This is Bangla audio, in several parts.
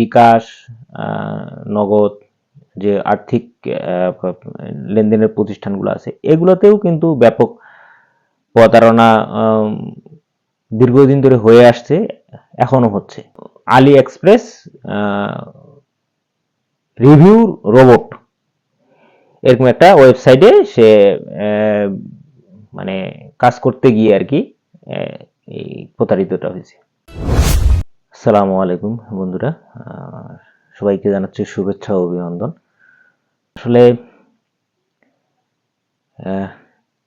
বিকাশ নগদ, যে আর্থিক লেনদেনের প্রতিষ্ঠানগুলো আছে, এগুলোতেও কিন্তু ব্যাপক প্রতারণা দীর্ঘদিন ধরে হয়ে আসছে, এখনও হচ্ছে। আলি এক্সপ্রেস রিভিউ রোবট, এরকম একটা ওয়েবসাইটে সে মানে কাজ করতে গিয়ে আর কি প্রতারিতটা হয়েছে। আসসালামু আলাইকুম বন্ধুরা সবাইকে জানাচ্ছি শুভেচ্ছা অভিনন্দন। আসলে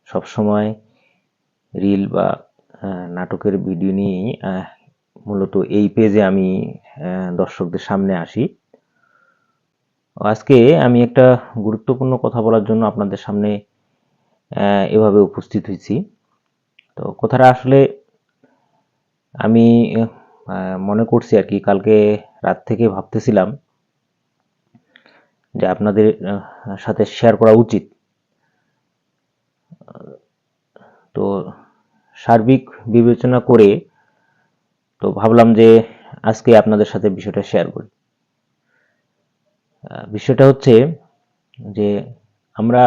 সবসময় রিল বা নাটকের ভিডিও নিয়েই মূলত এই পেজে আমি দর্শকদের সামনে আসি। আজকে আমি একটা গুরুত্বপূর্ণ কথা বলার জন্য আপনাদের সামনে এভাবে উপস্থিত হয়েছি। তো কথাটা আসলে আমি মনে করছি আর কি, কালকে রাত থেকে ভাবতেছিলাম যে আপনাদের সাথে শেয়ার করা উচিত। তো সার্বিক বিবেচনা করে, তো ভাবলাম যে আজকে আপনাদের সাথে বিষয়টা শেয়ার করি। বিষয়টা হচ্ছে যে আমরা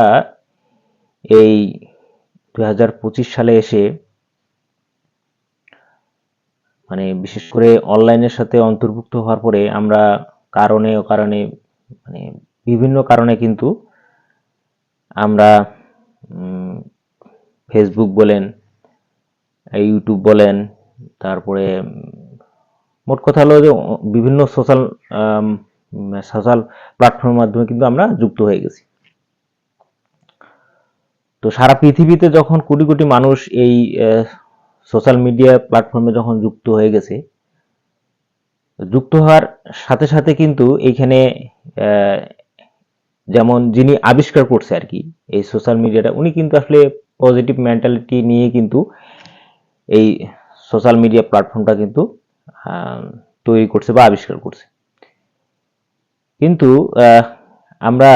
এই পঁচিশ সালে এসে মানে বিশেষ করে অনলাইনের সাথে অন্তর্ভুক্ত হওয়ার পরে আমরা কারণে ও কারণে মানে বিভিন্ন কারণে কিন্তু আমরা ফেসবুক বলেন ইউটিউব বলেন, তারপরে মোট কথা হলো যে বিভিন্ন সোশ্যাল সোশ্যাল প্ল্যাটফর্মের মাধ্যমে কিন্তু আমরা যুক্ত হয়ে গেছি। তো সারা পৃথিবীতে যখন কোটি কোটি মানুষ এই সোশ্যাল মিডিয়া প্ল্যাটফর্মে যখন যুক্ত হয়ে গেছে, যুক্ত হওয়ার সাথে সাথে কিন্তু এইখানে যেমন যিনি আবিষ্কার করছে আর কি, এই সোশ্যাল মিডিয়াটা, উনি কিন্তু আসলে পজিটিভ মেন্টালিটি নিয়ে কিন্তু এই সোশ্যাল মিডিয়া প্ল্যাটফর্মটা কিন্তু তৈরি করছে বা আবিষ্কার করছে। কিন্তু আমরা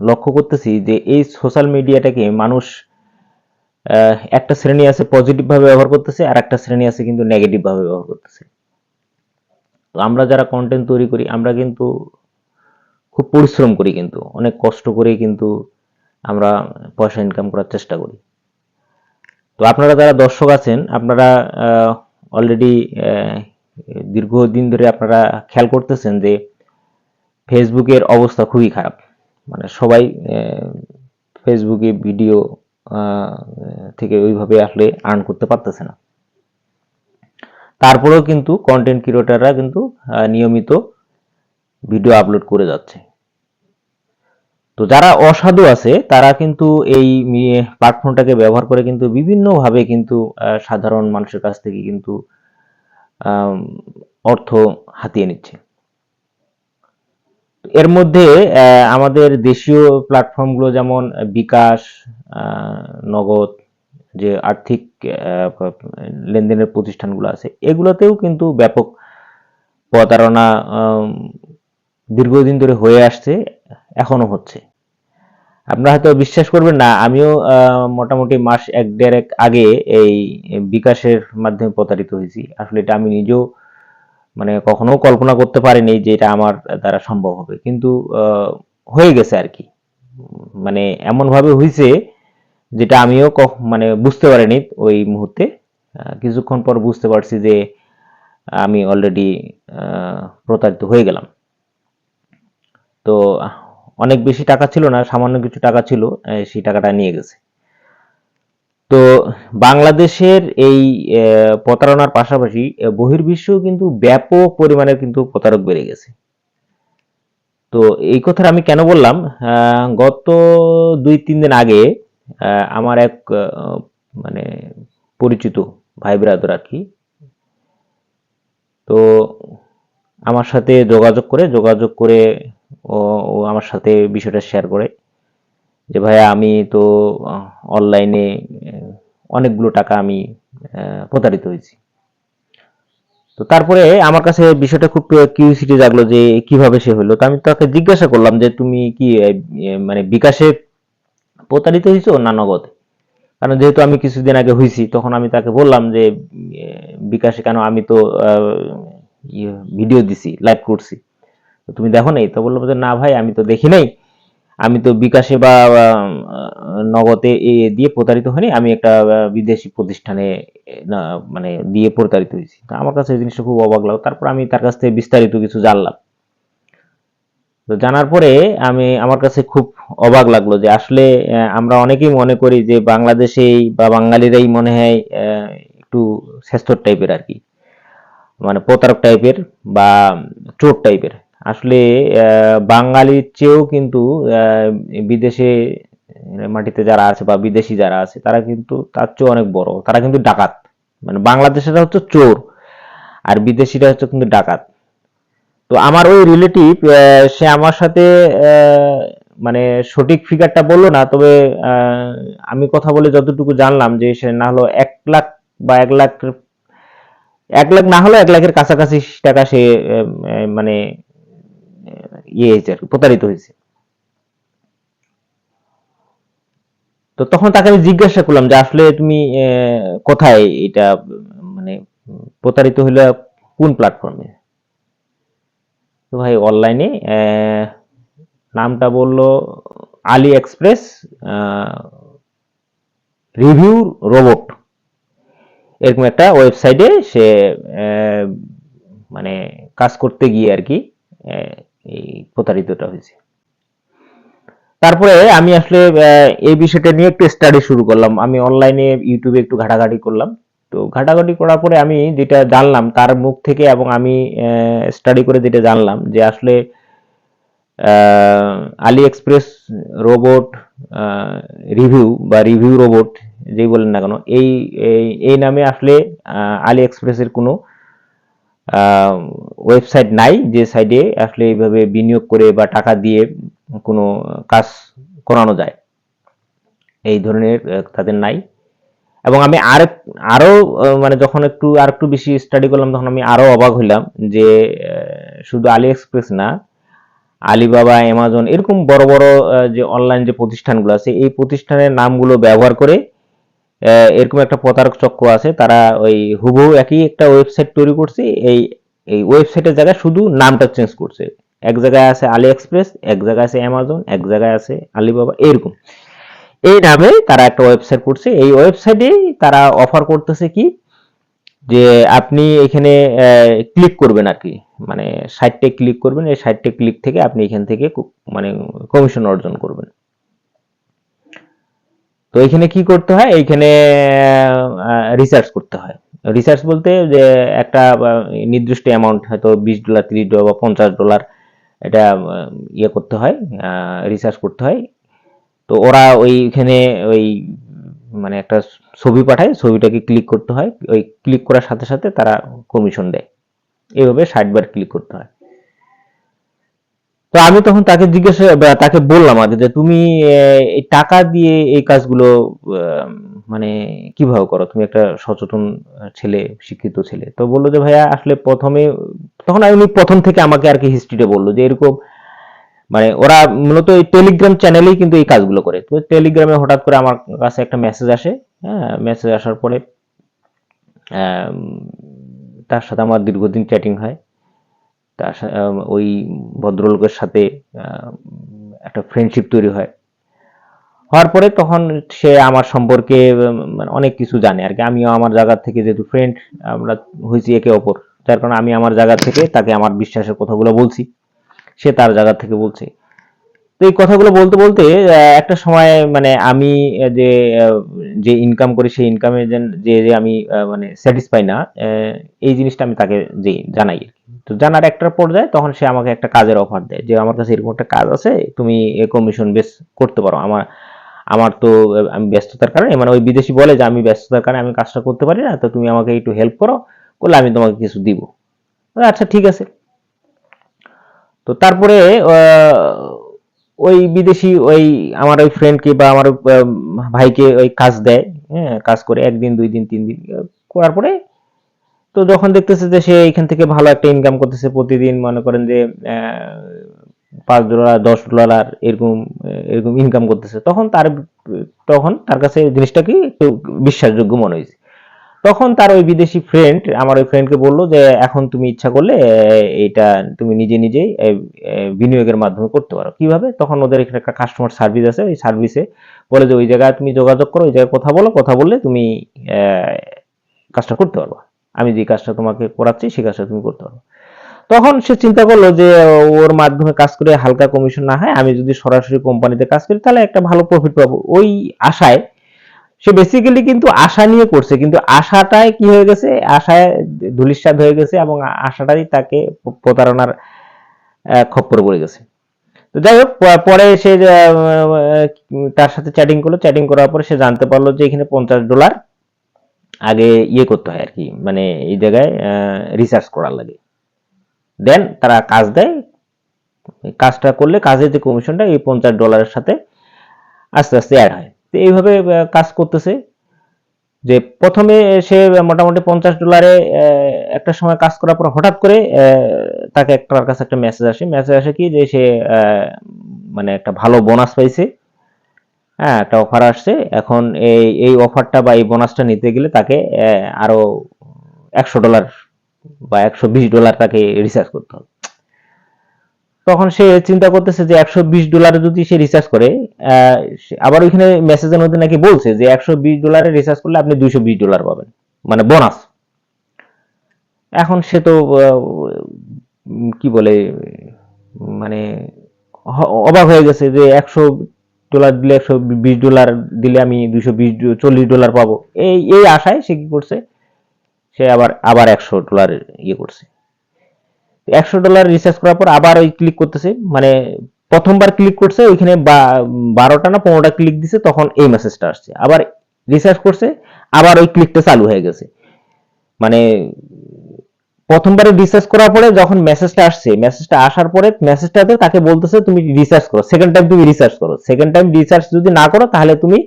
লক্ষ্য করতেছি যে এই সোশ্যাল মিডিয়াটাকে মানুষ একটা শ্রেণি আছে পজিটিভ ভাবে ব্যবহার করতেছে আর একটা শ্রেণি আছে কিন্তু নেগেটিভ ভাবে ব্যবহার করতেছে। আমরা যারা কন্টেন্ট তৈরি করি, আমরা কিন্তু খুব পরিশ্রম করি কিন্তু, অনেক কষ্ট করে কিন্তু আমরা পয়সা ইনকাম করার চেষ্টা করি। তো আপনারা যারা দর্শক আছেন, আপনারা অলরেডি দীর্ঘদিন ধরে আপনারা খেয়াল করতেছেন যে ফেসবুকের অবস্থা খুবই খারাপ। মানে সবাই ফেসবুকে ভিডিও থেকে ওইভাবে আসলে আর্ন করতে পারতেছে না। তারপরেও কিন্তু কন্টেন্ট ক্রিয়েটাররা কিন্তু নিয়মিত ভিডিও আপলোড করে যাচ্ছে। তো যারা অসাধু আছে, তারা কিন্তু এই প্ল্যাটফর্মটাকে ব্যবহার করে কিন্তু বিভিন্নভাবে কিন্তু সাধারণ মানুষের কাছ থেকে কিন্তু অর্থ হাতিয়ে নিচ্ছে। এর মধ্যে আমাদের দেশীয় প্ল্যাটফর্মগুলো যেমন বিকাশ নগদ, যে আর্থিক লেনদেনের প্রতিষ্ঠানগুলো আছে, এগুলোতেও কিন্তু ব্যাপক প্রতারণা দীর্ঘদিন ধরে হয়ে আসছে, এখনও হচ্ছে। আপনারা হয়তো বিশ্বাস করবেন না, আমিও মোটামুটি মাস এক দেড়েক আগে এই বিকাশের মাধ্যমে প্রতারিত হয়েছি। আসলে এটা আমি নিজেও মানে কখনো কল্পনা করতে পারিনি যে এটা আমার দ্বারা সম্ভব হবে। কিন্তু হয়ে গেছে আর কি। মানে এমন ভাবে হয়েছে যেটা আমিও মানে বুঝতে পারিনি ওই মুহূর্তে। কিছুক্ষণ পর বুঝতে পারছি যে আমি অলরেডি প্রতারিত হয়ে গেলাম। তো, অনেক বেশি টাকা ছিল না, সামান্য কিছু টাকা ছিল সেই টাকাটা নিয়ে গেছে। তো বাংলাদেশের এই প্রতারণার পাশাপাশি বহির্বিশ্বেও কিন্তু ব্যাপক পরিমাণে কিন্তু প্রতারক বেড়ে গেছে। তো এই কথাটা আমি কেন বললাম? গত দুই, তিন দিন আগে আমার এক মানে পরিচিত ভাই ব্রাদার আর কি, তো আমার সাথে যোগাযোগ করে যোগাযোগ করে ও আমার সাথে বিষয়টা শেয়ার করে। যে ভাইয়া, আমি তো অনলাইনে অনেকগুলো টাকা আমি প্রতারিত হয়েছি। তো তারপরে আমার কাছে বিষয়টা খুব কিউরিসিটি জাগলো যে কীভাবে সে হলো। তো আমি তাকে জিজ্ঞাসা করলাম যে, তুমি কি মানে বিকাশে প্রতারিত হয়েছো না নগদে? কারণ যেহেতু আমি কিছুদিন আগে হয়েছি তখন আমি তাকে বললাম যে বিকাশে কেন আমি তো ভিডিও দিছি লাইভ করছি। তুমি দেখো নাই? তো বলল যে, না ভাই, আমি তো দেখি নাই। আমি তো বিকাশে বা নগদে দিয়ে প্রতারিত হয়নি, আমি একটা বিদেশি প্রতিষ্ঠানে মানে দিয়ে প্রতারিত হয়েছি। আমার কাছে এই জিনিসটা খুব অবাক লাগল। তারপর আমি তার কাছ থেকে বিস্তারিত কিছু জানলাম। তো জানার পরে আমি, আমার কাছে খুব অবাক লাগল যে আসলে আমরা অনেকেই মনে করি যে বাংলাদেশেই বা বাঙালিরাই মনে হয় একটু শ্রেষ্ঠ টাইপের আর কি। মানে প্রতারক টাইপের বা চোর টাইপের আসলে বাঙালির চেয়েও কিন্তু বিদেশে মাটিতে যারা আছে বা বিদেশি যারা আছে, তারা কিন্তু তার চেয়েও অনেক বড়। তারা কিন্তু ডাকাত। মানে বাংলাদেশেরা হচ্ছে চোর, আর বিদেশিরা হচ্ছে কিন্তু ডাকাত। তো আমার ওই রিলেটিভ সে আমার সাথে মানে সঠিক ফিগারটা বলল না, তবে আমি কথা বলে যতটুকু জানলাম যে সে না হলো এক লাখ বা এক লাখ এক লাখ না হলে এক লাখের কাছাকাছি টাকা সে মানে ইয়ে হয়েছে আর প্রতারিত হয়েছে। তো তখন তাকে আমি জিজ্ঞাসা করলাম যে আসলে তুমি কোথায় এটা মানে প্রতারিত হইলে কোন প্ল্যাটফর্মে তো ভাই অনলাইনে নামটা বলল আলি এক্সপ্রেস রিভিউ রোবট। এরকম একটা ওয়েবসাইটে সে মানে কাজ করতে গিয়ে আর কি এই প্রতারিতটা হয়েছে। তারপরে আমি আসলে এই বিষয়টা নিয়ে একটু স্টাডি শুরু করলাম। আমি অনলাইনে ইউটিউবে একটু ঘাটাঘাটি করলাম। তো ঘাটাঘাটি করার পরে আমি যেটা জানলাম, তার মুখ থেকে এবং আমি স্টাডি করে যেটা জানলাম যে আসলে আলি এক্সপ্রেস রোবট রিভিউ বা রিভিউ রোবট যেই বলেন না কেন, এই- এই নামে আসলে আলি এক্সপ্রেসের কোনো ওয়েবসাইট নাই যে সাইডে আসলে এইভাবে বিনিয়োগ করে বা টাকা দিয়ে কোনো কাজ করানো যায়। এই ধরনের তাদের নাই। এবং আমি আর আরও মানে যখন একটু, আর একটু বেশি স্টাডি করলাম, তখন আমি আরও অবাক হইলাম যে শুধু আলি এক্সপ্রেস না আলিবাবা অ্যামাজন এরকম বড় বড় যে অনলাইন যে প্রতিষ্ঠানগুলো আছে, এই প্রতিষ্ঠানের নামগুলো ব্যবহার করে এরকম একটা প্রতারক চক্র আছে, তারা ওই হুবহু একই একটা ওয়েবসাইট তৈরি করছে, এই এই ওয়েবসাইটের জায়গায় শুধু নামটা চেঞ্জ করছে। এক জায়গায় আছে আলি এক্সপ্রেস এক জায়গায় আছে অ্যামাজন এক জায়গায় আছে আলিবাবা এরকম। এই নামে তারা একটা ওয়েবসাইট করছে, এই ওয়েবসাইটে তারা অফার করতেছে কি, যে আপনি এখানে ক্লিক করবেন আর কি। মানে সাইটে ক্লিক করবেন, এই সাইটে ক্লিক থেকে আপনি এখান থেকে মানে কমিশন অর্জন করবেন। তো এখানে কি করতে হয়? এইখানে রিসার্চ করতে হয়। রিসার্চ বলতে যে একটা নির্দিষ্ট অ্যামাউন্ট হয়তো বিশ ডলার, তিরিশ ডলার বা পঞ্চাশ ডলার এটা ইয়ে করতে হয় রিসার্চ করতে হয়। তো ওরা ওইখানে ওই মানে একটা ছবি পাঠায়, ছবিটাকে ক্লিক করতে হয়। ওই ক্লিক করার সাথে সাথে তারা কমিশন দেয়। এইভাবে ষাট বার ক্লিক করতে হয়। তো আমি তখন তাকে জিজ্ঞাসা তাকে বললাম আগে যে তুমি এই টাকা দিয়ে এই কাজগুলো মানে কীভাবে করো? তুমি একটা সচেতন ছেলে, শিক্ষিত ছেলে। তো বলল যে ভাইয়া, আসলে প্রথমে, তখন আমি প্রথম থেকে আমাকে আর কি হিস্ট্রিটা বলল যে এরকম মানে ওরা মূলত এই টেলিগ্রাম চ্যানেলেই কিন্তু এই কাজগুলো করে। তো টেলিগ্রামে হঠাৎ করে আমার কাছে একটা মেসেজ আসে হ্যাঁ মেসেজ আসার পরে তার সাথে আমার দীর্ঘদিন চ্যাটিং হয়। তার ওই ভদ্রলোকের সাথে একটা ফ্রেন্ডশিপ তৈরি হয়। হওয়ার পরে তখন সে আমার সম্পর্কে মানে অনেক কিছু জানে আর কি। আমিও আমার জায়গা থেকে যেহেতু ফ্রেন্ড আমরা হয়েছি একে অপর। যার কারণে আমি আমার জায়গা থেকে তাকে আমার বিশ্বাসের কথাগুলো বলছি। সে তার জায়গা থেকে বলছে। তো এই কথাগুলো বলতে বলতে একটা সময় মানে আমি যে যে ইনকাম করি, সেই ইনকামে যে যে আমি মানে স্যাটিসফাই না এই জিনিসটা আমি তাকে যে, জানাই তো জানার একটা পর্যায়ে তখন সে আমাকে একটা কাজের অফার দেয়, যে, আমার কাছে এরকম একটা কাজ আছে, তুমি কমিশন বেস করতে পারো। আমার আমার তো আমি ব্যস্ততার কারণে মানে ওই বিদেশি বলে যে, আমি ব্যস্ততার কারণে আমি কাজটা করতে পারি না, তো তুমি আমাকে একটু হেল্প করো, করলে আমি তোমাকে কিছু দিব। আচ্ছা ঠিক আছে। তো তারপরে ওই বিদেশি ওই আমার ওই ফ্রেন্ডকে বা আমার ভাইকে ওই কাজ দেয় হ্যাঁ কাজ করে একদিন, দুই দিন, তিন দিন করার পরে তো যখন দেখতেছে যে সে এখান থেকে ভালো একটা ইনকাম করতেছে প্রতিদিন, মনে করেন যে পাঁচ ডলার, দশ ডলার এরকম এরকম ইনকাম করতেছে, তখন তার তখন তার কাছে জিনিসটা কি একটু বিশ্বাসযোগ্য মনে হয়েছে। তখন তার ওই বিদেশি ফ্রেন্ড আমার ওই ফ্রেন্ডকে বলল যে, এখন তুমি ইচ্ছা করলে এইটা তুমি নিজে নিজেই বিনিয়োগের মাধ্যমে করতে পারো। কীভাবে? তখন ওদের এখানে একটা কাস্টমার সার্ভিস আছে, ওই সার্ভিসে বলে যে, ওই জায়গায় তুমি যোগাযোগ করো, ওই জায়গায় কথা বলো, কথা বললে তুমি কাজটা করতে পারবা। আমি যে কাজটা তোমাকে করাচ্ছি, সেই কাজটা তুমি করতে পারো তখন সে চিন্তা করল যে, ওর মাধ্যমে কাজ করে হালকা কমিশন না হয়, আমি যদি সরাসরি কোম্পানিতে কাজ করি, তাহলে একটা ভালো প্রফিট পাবো। ওই আশায় সে বেসিক্যালি কিন্তু আশা নিয়ে করছে, কিন্তু আশাটাই কি হয়ে গেছে? আশায় ধুলিস্বাদ হয়ে গেছে এবং আশাটাই তাকে প্রতারণার খপ্পরে পড়ে গেছে। তো যাই হোক পরে সে তার সাথে চ্যাটিং করল। চ্যাটিং করার পরে সে জানতে পারল যে এখানে পঞ্চাশ ডলার আগে ইয়ে করতে হয় আর কি মানে এই জায়গায় রিসার্চ করার লাগে। দেন তারা কাজ দেয়। কাজটা করলে, কাজের যে কমিশনটা এই পঞ্চাশ ডলারের সাথে আস্তে আস্তে অ্যাড হয়। তো এইভাবে কাজ করতেছে। যে প্রথমে সে মোটামুটি পঞ্চাশ ডলারে একটা সময় কাজ করার পর হঠাৎ করে তাকে একটা তার কাছে একটা মেসেজ আসে। মেসেজ আসে কি যে সে মানে একটা ভালো বোনাস পাইছে। হ্যাঁ একটা অফার আসছে। এখন এই এই অফারটা বা এই বোনাসটা নিতে গেলে তাকে আহ, আরও একশো ডলার বা একশো বিশ ডলার তাকে রিচার্জ করতে হবে। তখন সে চিন্তা করতেছে যে একশো বিশ ডলারে যদি সে রিচার্জ করে আবার ওইখানে মেসেজের মধ্যে নাকি বলছে যে একশো বিশ ডলারে রিচার্জ করলে আপনি দুইশো বিশ ডলার পাবেন মানে বোনাস এখন সে তো কি বলে মানে অবাক হয়ে গেছে যে একশো ডলার দিলে একশো বিশ ডলার দিলে আমি দুইশো বিশ, চল্লিশ ডলার পাবো। এই এই আশায় সে কি করছে? সে আবার আবার একশো ডলার ইয়ে করছে। একশো ডলার রিচার্জ করার পর আবার ওই ক্লিক করতেছে। মানে প্রথমবার ক্লিক করছে, ওইখানে বারোটা না পনেরোটা ক্লিক দিছে, তখন এই মেসেজটা আসছে। আবার রিচার্জ করছে, আবার ওই ক্লিকটা চালু হয়ে গেছে। মানে প্রথমবারে রিসার্চ করার পরে যখন মেসেজটা আসছে মেসেজটা আসার পরে মেসেজটাতে তাকে বলতেছে, তুমি রিসার্চ করো। সেকেন্ড টাইম তুমি রিসার্চ করো। সেকেন্ড টাইম রিসার্চ যদি না করো, তাহলে তুমি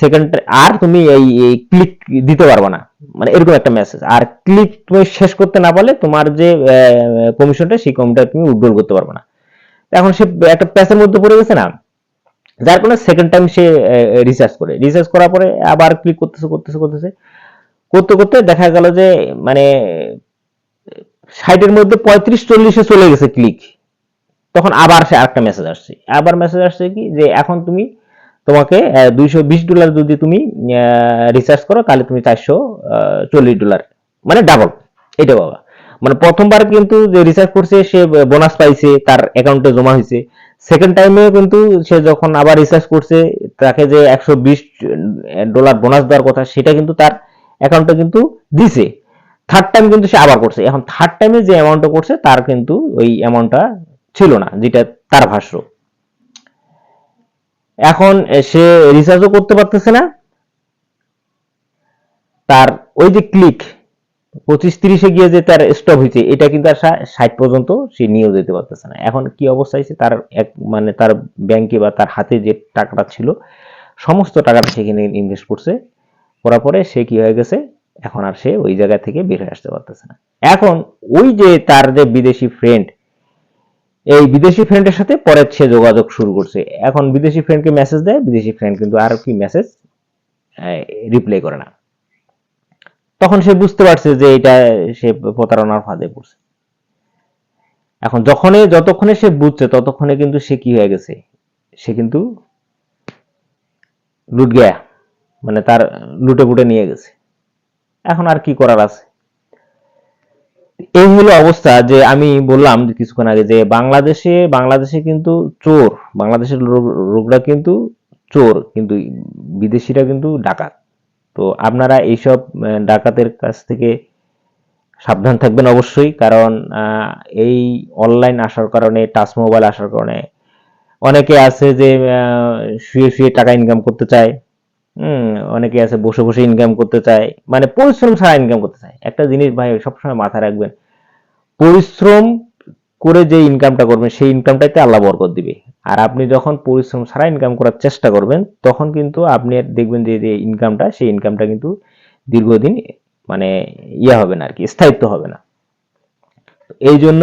সেকেন্ড আর তুমি এই ক্লিক দিতে পারবে না। মানে এরকম একটা মেসেজ আর ক্লিক তুমি শেষ করতে না পারলে তোমার যে কমিশনটা সেই কমিশনটা তুমি উইথড্রল করতে পারবে না। এখন সে একটা প্যাসের মধ্যে পড়ে গেছে না? যার কারণে সেকেন্ড টাইম সে রিসার্চ করে। রিসার্চ করার পরে আবার ক্লিক করতেছে করতেছে করতেছে। করতে করতে দেখা গেল যে মানে ষাটের মধ্যে পঁয়ত্রিশ, চল্লিশে চলে গেছে ক্লিক তখন আবার সে আরেকটা মেসেজ আসছে। আবার মেসেজ আসছে কি? যে এখন তুমি তোমাকে দুইশো বিশ ডলার যদি তুমি রিচার্জ করো, তাহলে তুমি চারশো চল্লিশ ডলার মানে ডাবল এটা বাবা। মানে প্রথমবার কিন্তু যে রিচার্জ করছে, সে বোনাস পাইছে, তার অ্যাকাউন্টে জমা হয়েছে। সেকেন্ড টাইমে কিন্তু সে যখন আবার রিচার্জ করছে, তাকে যে একশো বিশ ডলার বোনাস দেওয়ার কথা, সেটা কিন্তু তার অ্যাকাউন্টে কিন্তু দিছে। থার্ড টাইম কিন্তু সে আবার করছে। এখন থার্ড টাইমে যে অ্যামাউন্টটা করছে, তার কিন্তু ওই অ্যামাউন্টটা ছিল না, যেটা তার ভাষ্য। এখন সে রিচার্জও করতে পারতেছে না। তার ওই যে ক্লিক পঁচিশ তিরিশে গিয়ে যে তার স্টপ হয়েছে, এটা কিন্তু আর ষাট পর্যন্ত সে নিয়েও যেতে পারতেছে না। এখন কি অবস্থা হয়েছে? তার এক মানে তার ব্যাংকে বা তার হাতে যে টাকাটা ছিল, সমস্ত টাকাটা সেখানে ইনভেস্ট করছে। করার পরে সে কি হয়ে গেছে? এখন আর সে ওই জায়গা থেকে বের হয়ে আসতে পারতেছে না। এখন ওই যে তার যে বিদেশি ফ্রেন্ড এই বিদেশি ফ্রেন্ডের সাথে পরে সে যোগাযোগ শুরু করছে। এখন বিদেশি ফ্রেন্ডকে মেসেজ দেয়, বিদেশি ফ্রেন্ড কিন্তু আর কি মেসেজ রিপ্লাই করে না। তখন সে বুঝতে পারছে যে এটা সে প্রতারণার ফাঁদে পড়ছে। এখন যখনই, যতক্ষণে সে বুঝছে, ততক্ষণে কিন্তু সে কি হয়ে গেছে? সে কিন্তু লুট গেয়া মানে তার লুটে পুটে নিয়ে গেছে। এখন আর কি করার আছে? এই হলো অবস্থা যে আমি বললাম কিছুক্ষণ আগে যে বাংলাদেশে বাংলাদেশে কিন্তু চোর, বাংলাদেশের লোকরা কিন্তু চোর, কিন্তু বিদেশিরা কিন্তু ডাকাত। তো আপনারা এইসব ডাকাতের কাছ থেকে সাবধান থাকবেন অবশ্যই, কারণ এই অনলাইন আসার কারণে, টাচ মোবাইল আসার কারণে অনেকে আছে যে শুয়ে শুয়ে টাকা ইনকাম করতে চায়। অনেকে আছে বসে বসে ইনকাম করতে চায় মানে পরিশ্রম ছাড়া ইনকাম করতে চায়। একটা জিনিস ভাই সবসময় মাথায় রাখবেন, পরিশ্রম করে যে ইনকামটা করবেন, সেই ইনকামটাতে আল্লাহ বরকত দিবে। আর আপনি যখন পরিশ্রম ছাড়া ইনকাম করার চেষ্টা করবেন, তখন কিন্তু আপনি দেখবেন যে যে ইনকামটা সেই ইনকামটা কিন্তু দীর্ঘদিন মানে ইয়ে হবে না আর কি, স্থায়িত্ব হবে না। এই জন্য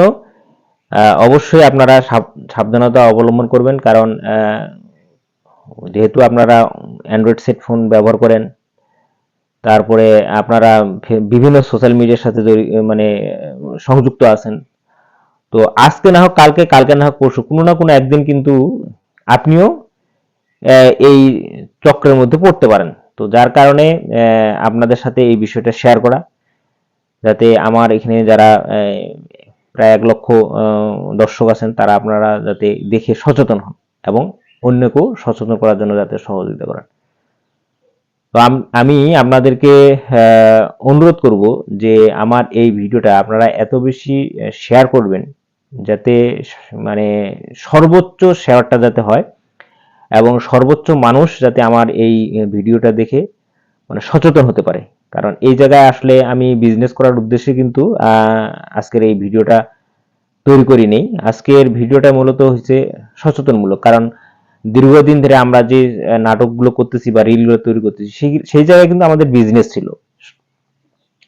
অবশ্যই আপনারা সাবধানতা অবলম্বন করবেন, কারণ যেহেতু আপনারা অ্যান্ড্রয়েড সেট ফোন ব্যবহার করেন, তারপরে আপনারা বিভিন্ন সোশ্যাল মিডিয়ার সাথে মানে সংযুক্ত আছেন। তো আজকে না হোক, কালকে কালকে না হোক, পরশু, কোনো না কোনো একদিন কিন্তু আপনিও এই চক্রের মধ্যে পড়তে পারেন। তো যার কারণে আপনাদের সাথে এই বিষয়টা শেয়ার করা, যাতে আমার এখানে যারা প্রায় এক লক্ষ দর্শক আছেন, তারা আপনারা যাতে দেখে সচেতন হন এবং অন্যকেও সচেতন করার জন্য যাতে সহযোগিতা করেন। তো আমি আপনাদেরকে অনুরোধ করব যে আমার এই ভিডিওটা আপনারা এত বেশি শেয়ার করবেন যাতে মানে সর্বোচ্চ শেয়ারটা যাতে হয় এবং সর্বোচ্চ মানুষ যাতে আমার এই ভিডিওটা দেখে মানে সচেতন হতে পারে। কারণ এই জায়গায় আসলে আমি বিজনেস করার উদ্দেশ্যে কিন্তু আজকের এই ভিডিওটা তৈরি করি নেই আজকের ভিডিওটা মূলত হচ্ছে সচেতনমূলক। কারণ দীর্ঘদিন ধরে আমরা যে নাটকগুলো করতেছি বা রিলগুলো তৈরি করতেছি, সেই জায়গায় কিন্তু আমাদের বিজনেস ছিল।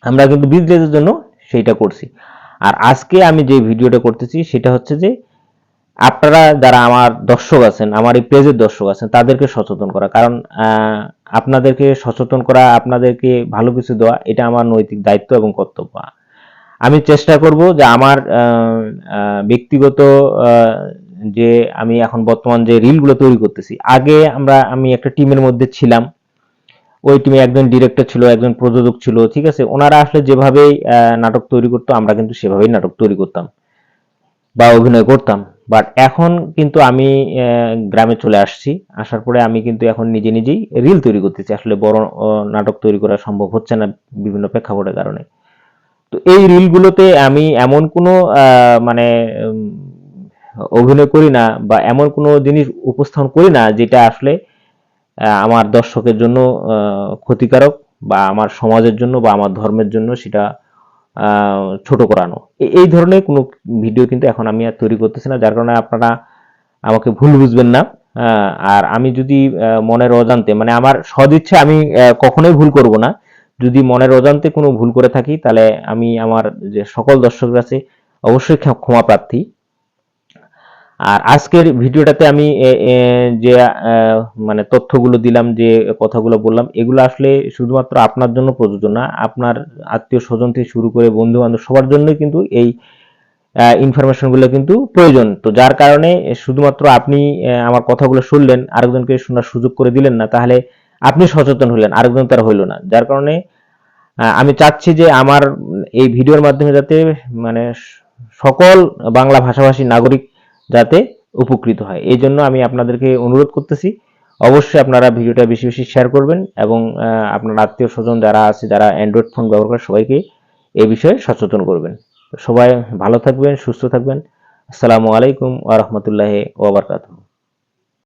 আমরা কিন্তু বিজনেসের জন্য সেইটা করছি। আর আজকে আমি যে ভিডিওটা করতেছি, সেটা হচ্ছে যে, আপনারা যারা আমার দর্শক আছেন, আমার এই পেজের দর্শক আছেন, তাদেরকে সচেতন করা। কারণ আপনাদেরকে সচেতন করা, আপনাদেরকে ভালো কিছু দেওয়া, এটা আমার নৈতিক দায়িত্ব এবং কর্তব্য। আমি চেষ্টা করব যে আমার ব্যক্তিগত যে আমি এখন বর্তমান যে রিলগুলো তৈরি করতেছি। আগে আমরা, আমি একটা টিমের মধ্যে ছিলাম। ওই টিমে একজন ডিরেক্টর ছিল, একজন প্রযোজক ছিল, ঠিক আছে? ওনারা আসলে যেভাবেই নাটক তৈরি করতো, আমরা কিন্তু সেভাবেই নাটক তৈরি করতাম বা অভিনয় করতাম। বাট এখন কিন্তু আমি গ্রামে চলে আসছি। আসার পরে আমি কিন্তু এখন নিজে নিজেই রিল তৈরি করতেছি। আসলে বড় নাটক তৈরি করা সম্ভব হচ্ছে না বিভিন্ন প্রেক্ষাপটের কারণে। তো এই রিলগুলোতে আমি এমন কোনো মানে অভিনয় করি না বা এমন কোনো জিনিস উপস্থাপন করি না যেটা আসলে আমার দর্শকের জন্য ক্ষতিকারক বা আমার সমাজের জন্য বা আমার ধর্মের জন্য সেটা ছোট করানো। এই ধরনের কোনো ভিডিও কিন্তু এখন আমি আর তৈরি করতেছি না। যার কারণে আপনারা আমাকে ভুল বুঝবেন না। আর আমি যদি মনের অজান্তে মানে আমার সদিচ্ছে আমি কখনোই ভুল করব না। যদি মনের অজান্তে কোনো ভুল করে থাকি, তাহলে আমি আমার যে সকল দর্শকরা আছে অবশ্যই ক্ষমা প্রার্থী। আর আজকের ভিডিওটাতে আমি যে মানে তথ্যগুলো দিলাম, যে কথাগুলো বললাম, এগুলো আসলে শুধুমাত্র আপনার জন্য প্রযোজ্য না, আপনার আত্মীয় স্বজন থেকে শুরু করে বন্ধু বান্ধব সবার জন্যই কিন্তু এই ইনফরমেশনগুলো কিন্তু প্রয়োজন। তো যার কারণে শুধুমাত্র আপনি আমার কথাগুলো শুনলেন, আরেকজনকে শোনার সুযোগ করে দিলেন না, তাহলে আপনি সচেতন হলেন, আরেকজন তার হইল না। যার কারণে আমি চাচ্ছি যে আমার এই ভিডিওর মাধ্যমে যাতে মানে সকল বাংলা ভাষাভাষী নাগরিক যাতে উপকৃত হয়। এই জন্য আমি আপনাদেরকে অনুরোধ করতেছি, অবশ্যই আপনারা ভিডিওটা বেশি বেশি শেয়ার করবেন এবং আপনার আত্মীয় স্বজন যারা আছে, যারা অ্যান্ড্রয়েড ফোন ব্যবহার করে সবাইকে এই বিষয়ে সচেতন করবেন। সবাই ভালো থাকবেন, সুস্থ থাকবেন। আসসালামু আলাইকুম ওয়া বারাকাতুহু।